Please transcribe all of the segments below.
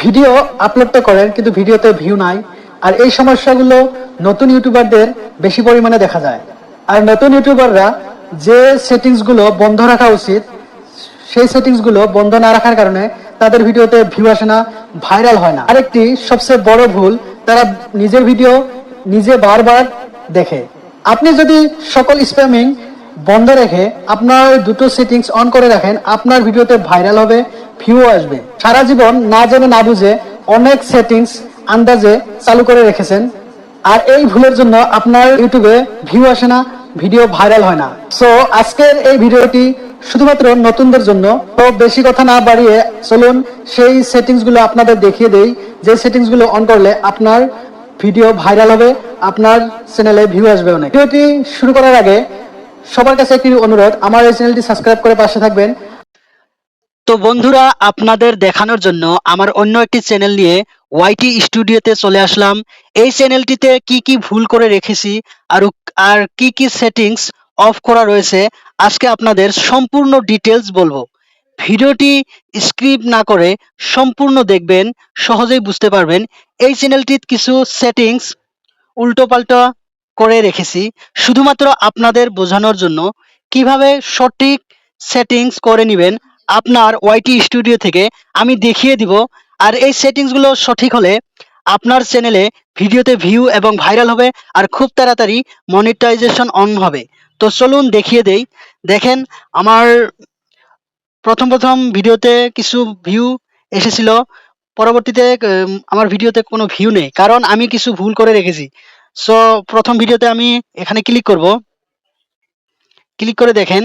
Video upload করেন, কিন্তু ভিডিওতে ভিউ নাই। আর এই সমস্যাগুলো নতুন ইউটিউবারদের বেশি পরিমাণে দেখা যায়। আর নতুন ইউটিউবাররা যে সেটিংসগুলো বন্ধ রাখা উচিত, সেই সেটিংসগুলো বন্ধ না রাখার কারণে তাদের ভিডিওতে ভিউ আসে না ভাইরাল হয় না। আরেকটি সবচেয়ে বড় ভুল, তারা নিজের ভিডিও নিজে বারবার দেখে। আপনি যদি সকল স্প্যামিং বন্ধ রেখে আপনার দুটো সেটিংস অন করে রাখেন, আপনার ভিডিওতে ভাইরাল হবে ভিউ আসবে। সারা জীবন না জেনে না বুঝে অনেক সেটিংস আন্দাজে চালু করে রেখেছেন। আর এই ভুলের জন্য আপনার ইউটিউবে ভিউ আসে না ভিডিও ভাইরাল হয় না। সো আজকের এই ভিডিওটি শুধুমাত্র নতুনদের জন্য। তো বেশি কথা না বাড়িয়ে চলুন সেই সেটিংসগুলো আপনাদের দেখিয়ে দেই। যে সেটিংসগুলো অন করলে আপনার ভিডিও ভাইরাল হবে, আপনার চ্যানেলে ভিউ আসবে অনেক। ভিডিওটি শুরু করার আগে সবার কাছে একটি অনুরোধ, আমার এই চ্যানেলটি সাবস্ক্রাইব করে পাশে থাকবেন। তো বন্ধুরা, আপনাদের দেখানোর জন্য আমার অন্য একটি চ্যানেল নিয়ে ওয়াইটি স্টুডিওতে চলে আসলাম। এই চ্যানেলটিতে কি কি ভুল করে রেখেছি আর আর কি কি সেটিংস অফ করা রয়েছে, আজকে আপনাদের সম্পূর্ণ ডিটেলস বলব। ভিডিওটি স্ক্রিপ্ট না করে সম্পূর্ণ দেখবেন, সহজেই বুঝতে পারবেন। এই চ্যানেলটির কিছু সেটিংস উল্টোপাল্টা করে রেখেছি, শুধুমাত্র আপনাদের বোঝানোর জন্য। কীভাবে সঠিক সেটিংস করে নেবেন আপনার ওয়াইটি স্টুডিও থেকে আমি দেখিয়ে দিব। আর এই সেটিংসগুলো সঠিক হলে আপনার চ্যানেলে ভিডিওতে ভিউ এবং ভাইরাল হবে আর খুব তাড়াতাড়ি মনিটাইজেশন অন হবে। তো চলুন দেখিয়ে দেই। দেখেন, আমার প্রথম প্রথম ভিডিওতে কিছু ভিউ এসেছিল। পরবর্তীতে আমার ভিডিওতে কোনো ভিউ নেই। কারণ আমি কিছু ভুল করে রেখেছি। সো প্রথম ভিডিওতে আমি এখানে ক্লিক করব। ক্লিক করে দেখেন,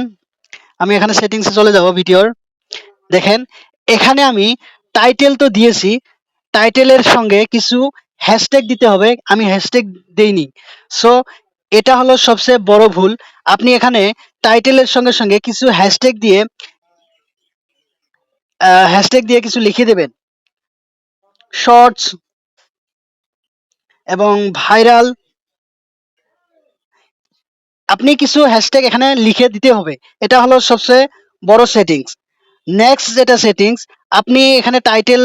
আমি এখানে সেটিংসে চলে যাব ভিডিওর দেখেন, এখানে আমি টাইটেল তো দিয়েছি টাইটেলের সঙ্গে কিছু হ্যাশট্যাগ দিতে হবে, আমি হ্যাশট্যাগ দেইনি। সো এটা হলো সবচেয়ে বড় ভুল। আপনি এখানে টাইটেলের সঙ্গে সঙ্গে কিছু হ্যাশট্যাগ দিয়ে হ্যাশট্যাগ দিয়ে কিছু লিখে দেবেন। শর্টস এবং ভাইরাল আপনি কিছু হ্যাশট্যাগ এখানে লিখে দিতে হবে। এটা হলো সবচেয়ে বড় সেটিংস নেক্সট যেটা সেটিংস আপনি এখানে টাইটেল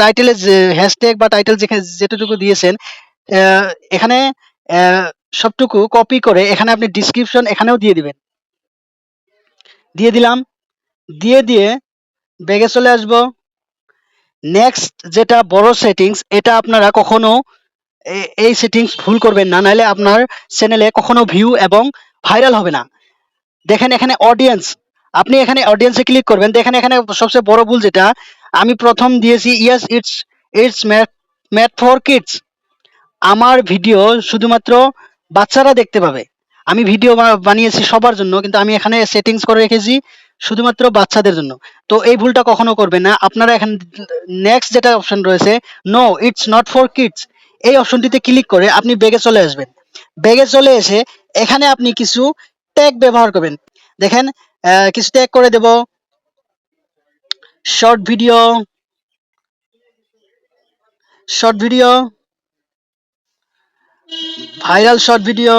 টাইটেলের হ্যাশট্যাগ বা টাইটেল যেখানে যেটুকু দিয়েছেন এখানে সবটুকু কপি করে এখানে আপনি ডিসক্রিপশন এখানেও দিয়ে দিবেন। দিয়ে দিলাম। দিয়ে দিয়ে ব্যাগে চলে আসব। নেক্সট যেটা বড় সেটিংস এটা আপনারা কখনো এই সেটিংস ভুল করবেন না, নাহলে আপনার চ্যানেলে কখনো ভিউ এবং ভাইরাল হবে না। দেখেন এখানে অডিয়েন্স আপনি এখানে অডিয়েন্সে ক্লিক করবেন। দেখেন এখানে সবচেয়ে বড় ভুল যেটা, আমি প্রথম দিয়েছি yes it's it's made for kids আমার ভিডিও শুধুমাত্র বাচ্চারা দেখতে পাবে। আমি ভিডিও বানিয়েছি সবার জন্য, কিন্তু আমি এখানে সেটিংস করে রেখেছি শুধুমাত্র বাচ্চাদের জন্য। তো এই ভুলটা কখনো করবেন না। আপনারা এখানে নেক্সট যেটা অপশন রয়েছে no it's not for kids এই অপশনটিতে ক্লিক করে আপনি বেগে চলে আসবেন। বেগে চলে এসে এখানে আপনি কিছু ট্যাগ ব্যবহার করবেন। দেখেন কিছু ট্যাগ করে দেব। Short video short video viral short video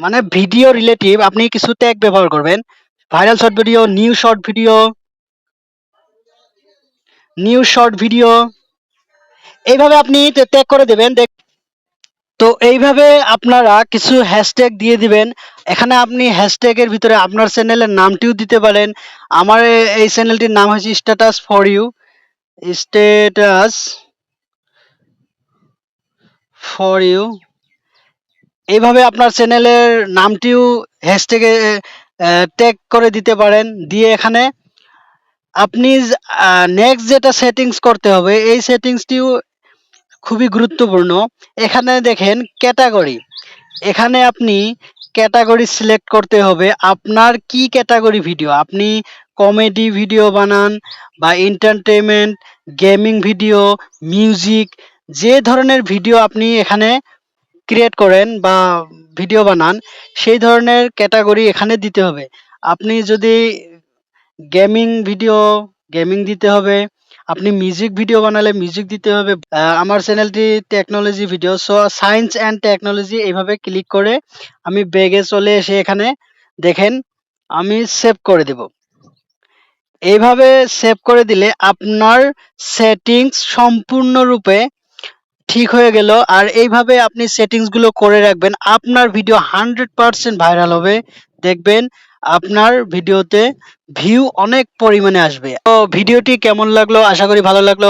মানে ভিডিও রিলেটিভ আপনি কিছু ট্যাগ ব্যবহার করবেন। Viral short video new short video new short video এইভাবে আপনি ট্যাগ করে দেবেন। তো এইভাবে আপনারা কিছু হ্যাশট্যাগ দিয়ে দিবেন। এখানে আপনি হ্যাশট্যাগের ভিতরে আপনার চ্যানেলের নামটিও দিতে পারেন। আমার এই চ্যানেলটির নাম হচ্ছে status for you status for you এইভাবে আপনার চ্যানেলের নামটিও হ্যাশট্যাগে ট্যাগ করে দিতে পারেন। দিয়ে এখানে আপনি নেক্সট যেটা সেটিংস করতে হবে, এই সেটিংসটিও খুবই গুরুত্বপূর্ণ। এখানে দেখেন ক্যাটাগরি। এখানে আপনি ক্যাটাগরি সিলেক্ট করতে হবে আপনার কি ক্যাটাগরি ভিডিও। আপনি কমেডি ভিডিও বানান বা এন্টারটেনমেন্ট গেমিং ভিডিও, মিউজিক, যে ধরনের ভিডিও আপনি এখানে ক্রিয়েট করেন বা ভিডিও বানান, সেই ধরনের ক্যাটাগরি এখানে দিতে হবে। আপনি যদি গেমিং ভিডিও, গেমিং দিতে হবে আপনি মিউজিক ভিডিও বানালে মিউজিক দিতে হবে। আমার চ্যানেলটি technology video so science and technology এইভাবে ক্লিক করে আমি বেগে চলে এসে এখানে দেখেন, আমি সেভ করে দেব। এইভাবে সেভ করে দিলে আপনার সেটিংস সম্পূর্ণরূপে ঠিক হয়ে গেল। আর এইভাবে আপনি সেটিংসগুলো করে রাখবেন, আপনার ভিডিও হান্ড্রেড পার্সেন্ট ভাইরাল হবে। দেখবেন আপনার ভিডিওতে ভিউ অনেক পরিমাণে আসবে। তো ভিডিওটি কেমন লাগল? আশা করি ভালো লাগল।